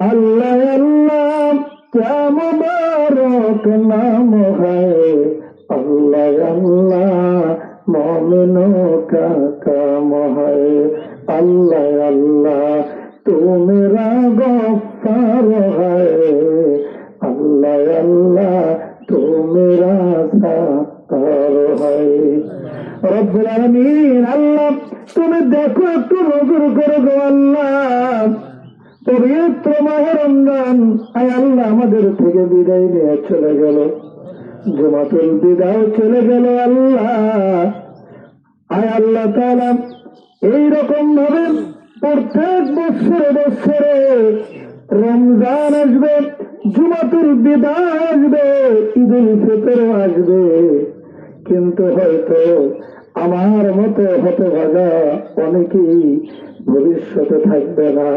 আল্লাহ আল্লাহ ক্যা মুবারক নাম হ্যায় আল্লাহ আল্লাহ মমিনো কা কাম হ্যায় আল্লাহ আল্লাহ তু মেরা গফার হ্যায় আল্লাহ আল্লাহ তু মেরা আল্লাহ, তুমি দেখো একটু নজর করে গো আল্লাহ। আমাদের থেকে বিদায় নিয়ে চলে গেল। জমাতুল বিদায় চলে গেল আল্লাহ। আয় আল্লাহ তাআলা, এইরকম ভাবে প্রত্যেক বছরে বছরে রমজান আসবে, জুমাতুল বিদায় আসবে, ঈদুল ফিতর আসবে। কিন্তু হয়তো আমার মতো হতভাগা অনেকেই ভবিষ্যতে থাকবে না।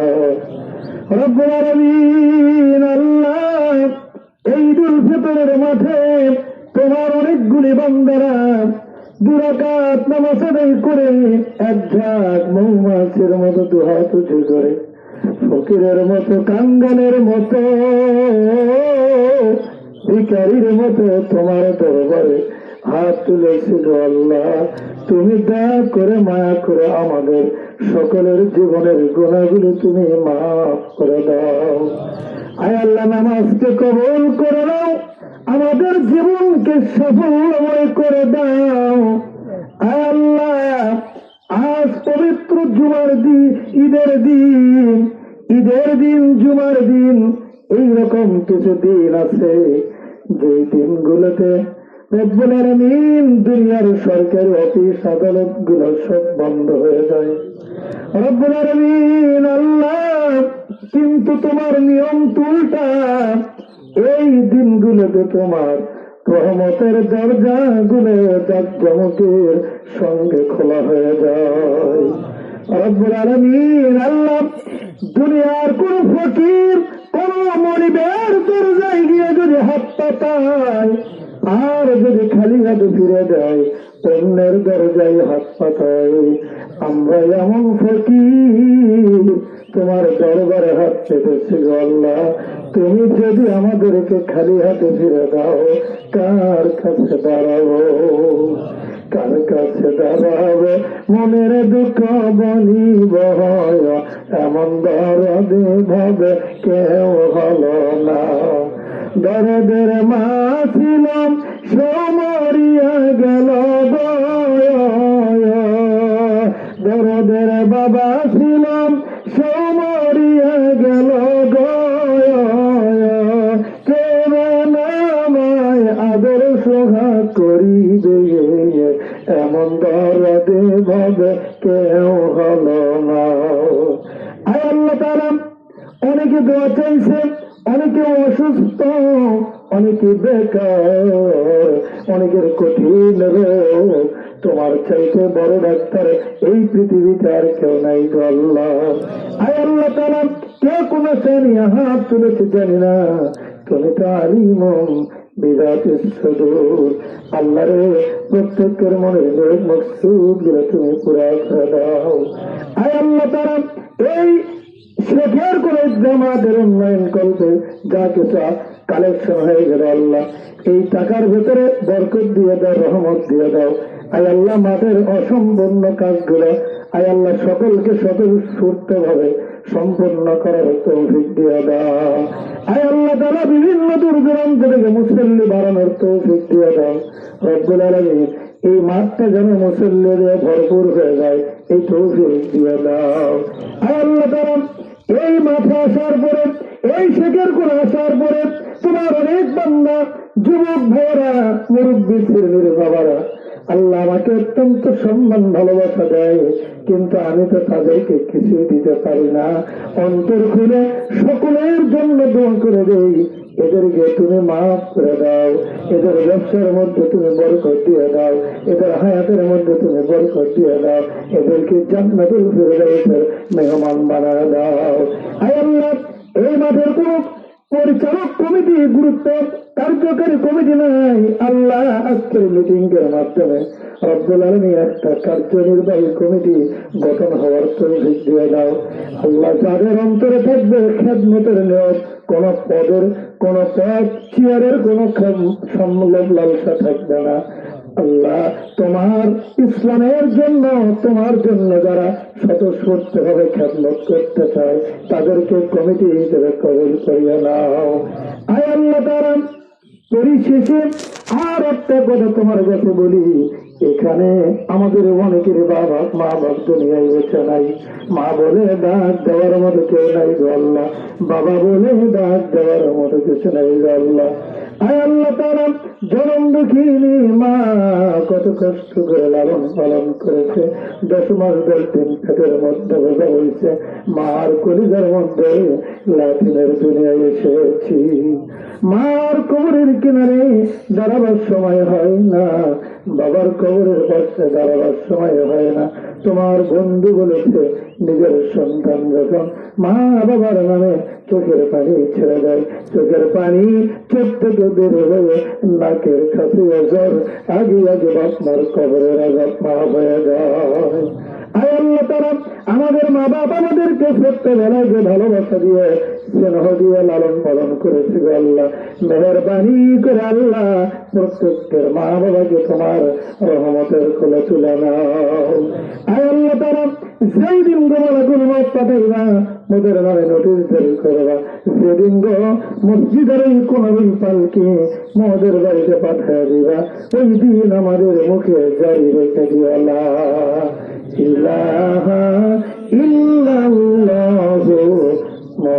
এই ঈদুল ফিতরের মাঠে তোমার অনেকগুলি বান্দারা দুরাকাত নামাজ করে এক ঝাঁক মৌমাছির মতো দুহাত উঁচু করে, ফকিরের মতো কাঙ্গালের মতো ভিকারির মতো তোমার দরবারে হাত তুলেছিল আল্লাহ। তুমি দয়া করে মায়া করে আমাদের সকলের জীবনের গুণাগুলো তুমি মাফ করে দাও। আয় আল্লাহ, নামাজকে কবল করে দাও আমাদের জীবনকে সফলময় করে দাও। আয় আল্লাহ, আজ পবিত্র জুমার দিন, ঈদের দিন ঈদের দিন, জুমার দিন, এইরকম কিছু দিন আছে যে দিনগুলোতে দুনিয়ার সরকারি অফিস আদালতগুলো সব বন্ধ হয়ে যায়। কিন্তু তোমার নিয়ম তুলটা এই দিনগুলোতে তোমার রহমতের দরজা গুলো জাকজমকের সঙ্গে খোলা হয়ে যায়। আল্লাহ, দুনিয়ার কোন ফকির, কোন মরিবের দরজায় গিয়ে যদি হাত পাতায় আর যদি খালি হাতে ফিরে দেয় অন্যের দরজায় হাত পাতায়, আমরা এমন ফকির, তোমার দরবারে হাত পেতেছি গো আল্লাহ। তুমি যদি আমাদেরকে খালি হাতে ফিরে দাও, কার কাছে দাঁড়াবো? কার কাছে দাঁড়াবো? মনের দুঃখ বলিব হয়, এমন দরদে ভাবে কেউ হলো না। দরদের মা ছিলাম সমরিয়া গেল দরদের বাবা ছিলাম, সমরিয়া গেল আদর সোহা করিবে এমন দরদে ভাবে কেউ হলো না। আল্লাহ তারা অনেকে দোয়া চাইছে অনেকে অসুস্থ, অনেকে বেকার, অনেকের কঠিন তোমার চাইতে বড় ডাক্তার এই পৃথিবীতে আর কেউ নাই আল্লাহ। কে কোন শ্রেণি হাত তুলেছে জানি না। তুমি তো আলিম বিরাট সদূর। আল্লাহ রে, প্রত্যেকের মনে মকসুদগুলো তুমি পুরা দাও। আয় আল্লাহ তারা জামাতের উন্নয়ন করবে যা কিছু কালেকশন হয়ে গেল আল্লাহ। এই টাকার ভেতরে বরকত দিয়ে দাও, রহমত দিয়ে দাও। আয় আল্লাহ মাঠের অসম্পূর্ণ কাজগুলো, আয় আল্লাহ সকলকে স্বতঃস্ফূর্ত ভাবে সম্পন্ন করার তৌফিক দিয়ে দাও। আয় আল্লাহ তারা বিভিন্ন দূর দূরান্ত থেকে মুসল্লি বাড়ানোর তৌফিক দিয়ে দাও। রব্বুল আলমী এই মাঠটা যেন মুসল্লি দিয়ে ভরপুর হয়ে যায়, এই তৌফিক দিয়ে দাও। আয় আল্লাহ তারা এই মাঠে আসার পরে, এই শেখের করে আসার পরে তোমার অনেক বান্দা, যুবক ভাইয়েরা, মুরব্বী শ্রেণির বাবারা আল্লাহ আমাকে অত্যন্ত সম্মান, ভালোবাসা দেয়। কিন্তু আমি তো তাদেরকে কিছুই দিতে পারি না। অন্তর খুলে সকলের জন্য দোয়া করে দেই। এদেরকে তুমি মাফ করে দাও। এদের ব্যবসার মধ্যে তুমি বরকত দিয়ে দাও। এদের হায়াতের মধ্যে তুমি বরকত দিয়ে দাও। এদেরকে জান্নাতুল ফিরদাউসের মেহমান বানায় দাও। আয় আল্লাহ, এই মাঠের কোন পরিচালক কমিটি গুরুত্ব, কার্যকারী কমিটি নাই। আল্লাহ আজকের মিটিং এর মাধ্যমে রব্বুল আলমী একটা কার্যনির্বাহী কমিটি গঠন হওয়ার তৌফিক দিয়ে দাও। আল্লাহ যাদের অন্তরে থাকবে খেদমতের নিয়ত, কোন পদের, কোন পদ, চেয়ারের কোন সম্ভব লালসা থাকবে না। আল্লাহ তোমার ইসলামের জন্য, তোমার জন্য যারা স্বতঃস্ফূর্ত ভাবে খেদমত করতে চায়, তাদেরকে কমিটি হিসেবে কবল করিয়ে নাও। আয় আল্লাহ তারা পরিশেষে আর একটা কথা তোমার কাছে বলি। এখানে আমাদের অনেকের বাবা, মা বাপ দুনিয়ায় বেছে নাই। মা বলে, ডাক দেওয়ার মতো কেউ নাই আল্লাহ। বাবা বলে, ডাক দেওয়ার মতো কিছু নাই আয় জনম দুঃখিনী মা, কত কষ্ট করে লালন পালন করেছে। দশ মাস দশ দিন পেটের মধ্যে বোঝা হয়েছে। কলিজার মধ্যে লাঠিনের দুনিয়ায় এসেছি মার কবরের কিনারে দাঁড়াবার সময় হয় না। বাবার কবরের পাশে দাঁড়াবার সময় হয় না। তোমার বন্ধু বলেছে নিজের সন্তান যখন মা বাবার নামে চোখের পানি ছেড়ে দেয়, চোখের পানি চোখ থেকে বের হয়ে নাকের কাছে জ্বর আগে আগে বাপমার কবরের আঘাত মা হয়ে যায়। আয় তারা, আমাদের মা বাপ আমাদেরকে ছোট্টবেলায় যে ভালোবাসা দিয়ে লালন পালন করেছিল আল্লাহ। মেহরবানি করে আল্লাহ প্রত্যেকের মা বাবাকে তোমার রহমতের কোলে তুলে নাও। নামে নোটিশ জারি করবা যেদিন গো মসজিদের এই কোনদিন পালকি মোদের বাড়িতে পাঠিয়ে দিবা। ওই দিন আমাদের মুখে জারি রেখে দিওয়ালা